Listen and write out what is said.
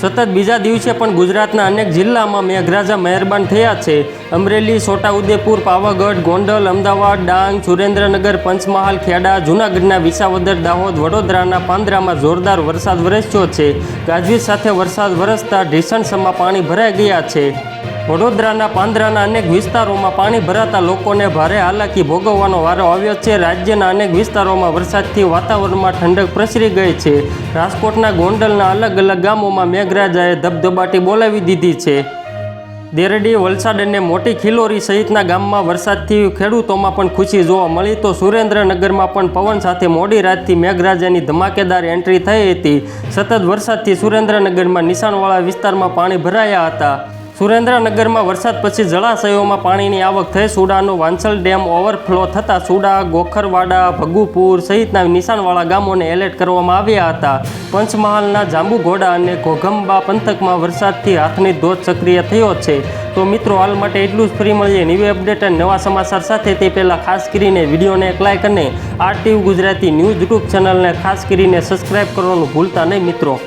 સતત બીજા દિવસે પણ ગુજરાતના અનેક જિલ્લામાં મેઘરાજા મહેરબાન થયા છે. અમરેલી, છોટાઉદેપુર, પાવાગઢ, ગોંડલ, અમદાવાદ, ડાંગ, સુરેન્દ્રનગર, પંચમહાલ, ખેડા, જૂનાગઢના વિસાવદર, દાહોદ, વડોદરાના પાંદરામાં જોરદાર વરસાદ વરસ્યો છે. ગાજવીજ સાથે વરસાદ વરસતા ઢીસણસમાં પાણી ભરાઈ ગયા છે. વડોદરાના પાંદરાના અનેક વિસ્તારોમાં પાણી ભરાતા લોકોને ભારે હાલાકી ભોગવવાનો વારો આવ્યો છે. રાજ્યના અનેક વિસ્તારોમાં વરસાદથી વાતાવરણમાં ઠંડક પ્રસરી ગઈ છે. રાજકોટના ગોંડલના અલગ અલગ ગામોમાં મેઘરાજાએ ધબધબાટી બોલાવી દીધી છે. દેરડી, વલસાડ અને મોટી ખિલોરી સહિતના ગામમાં વરસાદથી ખેડૂતોમાં પણ ખુશી જોવા મળી. તો સુરેન્દ્રનગરમાં પણ પવન સાથે મોડી રાતથી મેઘરાજાની ધમાકેદાર એન્ટ્રી થઈ હતી. સતત વરસાદથી સુરેન્દ્રનગરમાં નિશાનવાળા વિસ્તારમાં પાણી ભરાયા હતા. સુરેન્દ્રનગરમાં વરસાદ પછી જળાશયોમાં પાણીની આવક થઈ. સુડાનો વાંસલ ડેમ ઓવરફ્લો થતાં સુડા, ગોખરવાડા, ભગુપુર સહિતના નિશાનવાળા ગામોને એલર્ટ કરવામાં આવ્યા હતા. પંચમહાલના જાંબુઘોડા અને ઘોઘંબા પંથકમાં વરસાદથી હાથની ધોધ સક્રિય થયો છે. તો મિત્રો, હાલ માટે એટલું જ ફરી મળીએ. ન્યૂ અપડેટ અને નવા સમાચાર સાથે તે પહેલાં ખાસ કરીને વિડીયોને એક લાઇક અને આરટીવી ગુજરાતી ન્યૂઝ યુટ્યુબ ચેનલને ખાસ કરીને સબસ્ક્રાઇબ કરવાનું ભૂલતા નહીં મિત્રો.